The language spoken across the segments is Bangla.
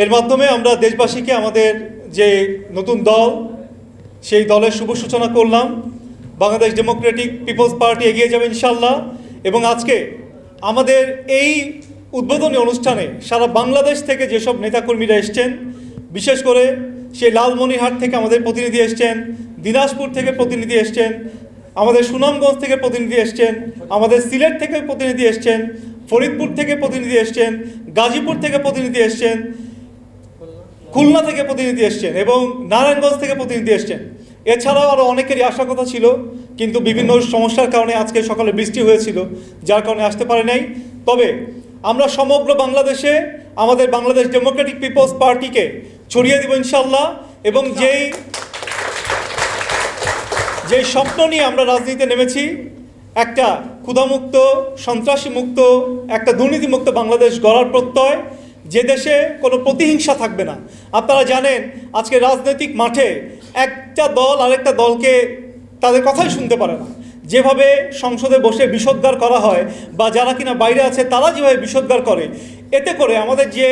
এর মাধ্যমে আমরা দেশবাসীকে আমাদের যে নতুন দল, সেই দলের শুভ সূচনা করলাম। বাংলাদেশ ডেমোক্রেটিক পিপলস পার্টি এগিয়ে যাবে ইনশাল্লাহ এবং আজকে আমাদের এই উদ্বোধনী অনুষ্ঠানে সারা বাংলাদেশ থেকে যেসব নেতাকর্মীরা এসছেন, বিশেষ করে সেই লালমনিরহাট থেকে আমাদের প্রতিনিধি এসছেন, দিনাজপুর থেকে প্রতিনিধি এসছেন, আমাদের সুনামগঞ্জ থেকে প্রতিনিধি এসছেন, আমাদের সিলেট থেকে প্রতিনিধি এসছেন, ফরিদপুর থেকে প্রতিনিধি এসছেন, গাজীপুর থেকে প্রতিনিধি এসছেন খুলনা থেকে প্রতিনিধি এসছেন এবং নারায়ণগঞ্জ থেকে প্রতিনিধি এসছেন। এছাড়াও আরও অনেকেরই আসার কথা ছিল, কিন্তু বিভিন্ন সমস্যার কারণে আজকে সকালে বৃষ্টি হয়েছিল, যার কারণে আসতে পারে নাই। তবে আমরা সমগ্র বাংলাদেশে আমাদের বাংলাদেশ ডেমোক্রেটিক পিপলস পার্টিকে ছড়িয়ে দেব ইনশাল্লাহ এবং যেই যেই স্বপ্ন নিয়ে আমরা রাজনীতিতে নেমেছি, একটা ক্ষুধামুক্ত সন্ত্রাসী মুক্ত একটা দুর্নীতিমুক্ত বাংলাদেশ গড়ার প্রত্যয় যে দেশে কোনো প্রতিহিংসা থাকবে না। আপনারা জানেন, আজকে রাজনৈতিক মাঠে একটা দল আরেকটা দলকে তাদের কথাই শুনতে পারে না। যেভাবে সংসদে বসে বিষোদ্গার করা হয় বা যারা কিনা বাইরে আছে তারা যেভাবে বিষোদ্গার করে, এতে করে আমাদের যে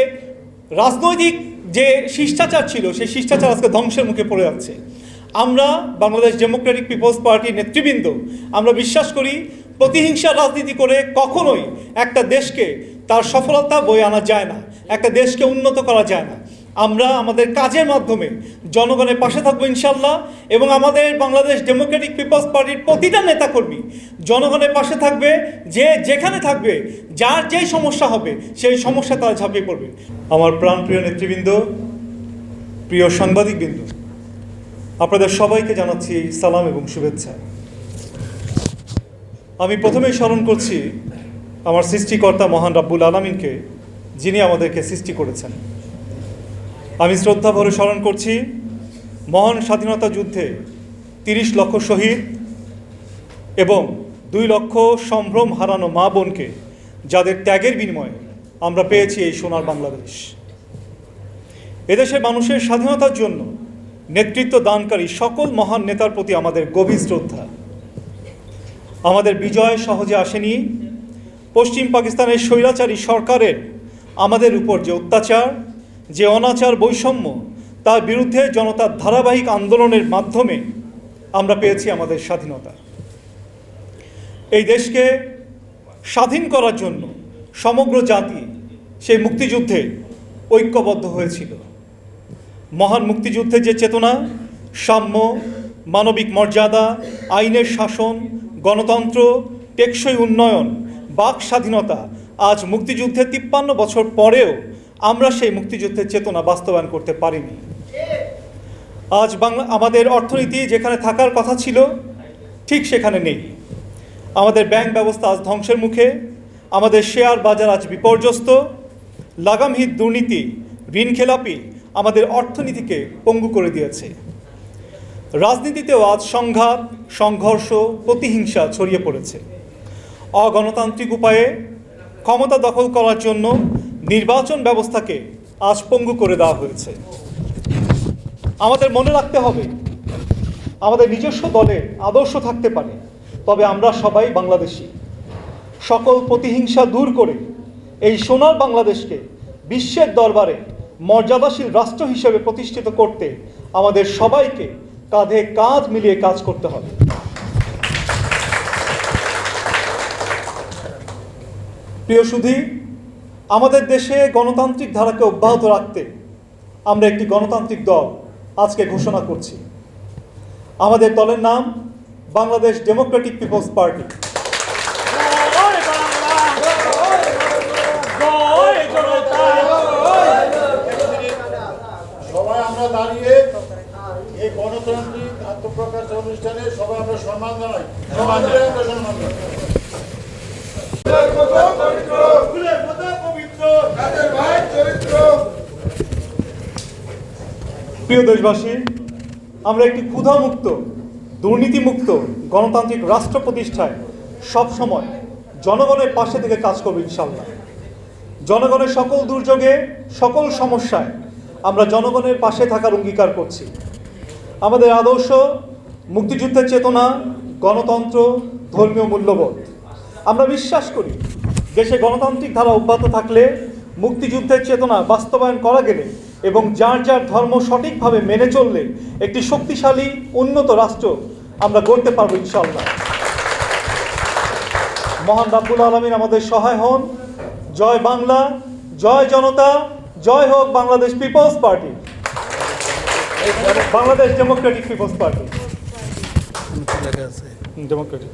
রাজনৈতিক যে শিষ্টাচার ছিল, সেই শিষ্টাচার আজকে ধ্বংসের মুখে পড়ে যাচ্ছে। আমরা বাংলাদেশ ডেমোক্রেটিক পিপলস পার্টির নেতৃবৃন্দ, আমরা বিশ্বাস করি প্রতিহিংসার রাজনীতি করে কখনোই একটা দেশকে তার সফলতা বয়ে আনা যায় না, একটা দেশকে উন্নত করা যায় না। আমরা আমাদের কাজের মাধ্যমে জনগণের পাশে থাকব ইনশাল্লাহ এবং আমাদের বাংলাদেশ ডেমোক্রেটিক পিপলস পার্টির প্রতিটা নেতাকর্মী জনগণের পাশে থাকবে, যে যেখানে থাকবে, যার যেই সমস্যা হবে, সেই সমস্যা তারা ঝাঁপিয়ে পড়বে। আমার প্রাণপ্রিয় নেতৃবৃন্দ, প্রিয় সাংবাদিকবৃন্দ, আপনাদের সবাইকে জানাচ্ছি সালাম এবং শুভেচ্ছা। আমি প্রথমেই স্মরণ করছি আমার সৃষ্টিকর্তা মহান রাব্বুল আলমিনকে, যিনি আমাদেরকে সৃষ্টি করেছেন। আমি শ্রদ্ধা ভরে স্মরণ করছি, মহান স্বাধীনতা যুদ্ধে তিরিশ লক্ষ শহীদ এবং দুই লক্ষ সম্ভ্রম হারানো মা বোনকে, যাদের ত্যাগের বিনিময়ে আমরা পেয়েছি এই সোনার বাংলাদেশ। এদেশের মানুষের স্বাধীনতার জন্য নেতৃত্ব দানকারী সকল মহান নেতার প্রতি আমাদের গভীর শ্রদ্ধা। আমাদের বিজয় সহজে আসেনি পশ্চিম পাকিস্তানের স্বৈরাচারী সরকারের আমাদের উপর যে অত্যাচার, যে অনাচার বৈষম্য, তার বিরুদ্ধে জনতার ধারাবাহিক আন্দোলনের মাধ্যমে আমরা পেয়েছি আমাদের স্বাধীনতা। এই দেশকে স্বাধীন করার জন্য সমগ্র জাতি সেই মুক্তিযুদ্ধে ঐক্যবদ্ধ হয়েছিল। মহান মুক্তিযুদ্ধের যে চেতনা, সাম্য, মানবিক মর্যাদা, আইনের শাসন, গণতন্ত্র, টেকসই উন্নয়ন বাক স্বাধীনতা। আজ মুক্তিযুদ্ধের তিপ্পান্ন বছর পরেও আমরা সেই মুক্তিযুদ্ধের চেতনা বাস্তবায়ন করতে পারিনি। আজ বাংলা, আমাদের অর্থনীতি যেখানে থাকার কথা ছিল, ঠিক সেখানে নেই। আমাদের ব্যাংক ব্যবস্থা আজ ধ্বংসের মুখে, আমাদের শেয়ার বাজার আজ বিপর্যস্ত। লাগামহীন দুর্নীতি, ঋণ খেলাপি আমাদের অর্থনীতিকে পঙ্গু করে দিয়েছে। রাজনীতিতেও আজ সংঘাত, সংঘর্ষ, প্রতিহিংসা ছড়িয়ে পড়েছে। অগণতান্ত্রিক উপায়ে ক্ষমতা দখল করার জন্য নির্বাচন ব্যবস্থাকে আজ পঙ্গু করে দেওয়া হয়েছে। আমাদের মনে রাখতে হবে, আমাদের নিজস্ব দলের আদর্শ থাকতে পারে, তবে আমরা সবাই বাংলাদেশি। সকল প্রতিহিংসা দূর করে এই সোনার বাংলাদেশকে বিশ্বের দরবারে মর্যাদাশীল রাষ্ট্র হিসেবে প্রতিষ্ঠিত করতে আমাদের সবাইকে কাঁধে কাঁধ মিলিয়ে কাজ করতে হবে। প্রিয় সুধী, আমাদের দেশে গণতান্ত্রিক ধারাকে অব্যাহত রাখতে আমরা একটি গণতান্ত্রিক দল আজকে ঘোষণা করছি। আমাদের দলের নাম বাংলাদেশ ডেমোক্রেটিক পিপলস পার্টি। সবাই দাঁড়িয়ে এই আত্মপ্রকাশ অনুষ্ঠানে সবাই আমরা সম্মান জানাই। জানাই আমরা সম্মান জানাই। প্রিয় দেশবাসী, আমরা একটি ক্ষুধামুক্ত, দুর্নীতিমুক্ত গণতান্ত্রিক রাষ্ট্র প্রতিষ্ঠায় সবসময় জনগণের পাশে থেকে কাজ করব ইনশাল্লাহ জনগণের সকল দুর্যোগে, সকল সমস্যায় আমরা জনগণের পাশে থাকার অঙ্গীকার করছি। আমাদের আদর্শ, মুক্তিযুদ্ধের চেতনা, গণতন্ত্র, ধর্মীয় মূল্যবোধ। আমরা বিশ্বাস করি, দেশে গণতান্ত্রিক ধারা অব্যাহত থাকলে মুক্তিযুদ্ধের চেতনা বাস্তবায়ন করা গেলে এবং যার যার ধর্ম সঠিকভাবে মেনে চললে একটি শক্তিশালী উন্নত রাষ্ট্র আমরা গড়তে পারব ইনশাল্লাহ মহান রাব্বুল আলমিন আমাদের সহায় হন। জয় বাংলা জয় জনতা জয় হোক Bangladesh Peoples Party. Bangladesh Democratic Peoples Party. Democratic.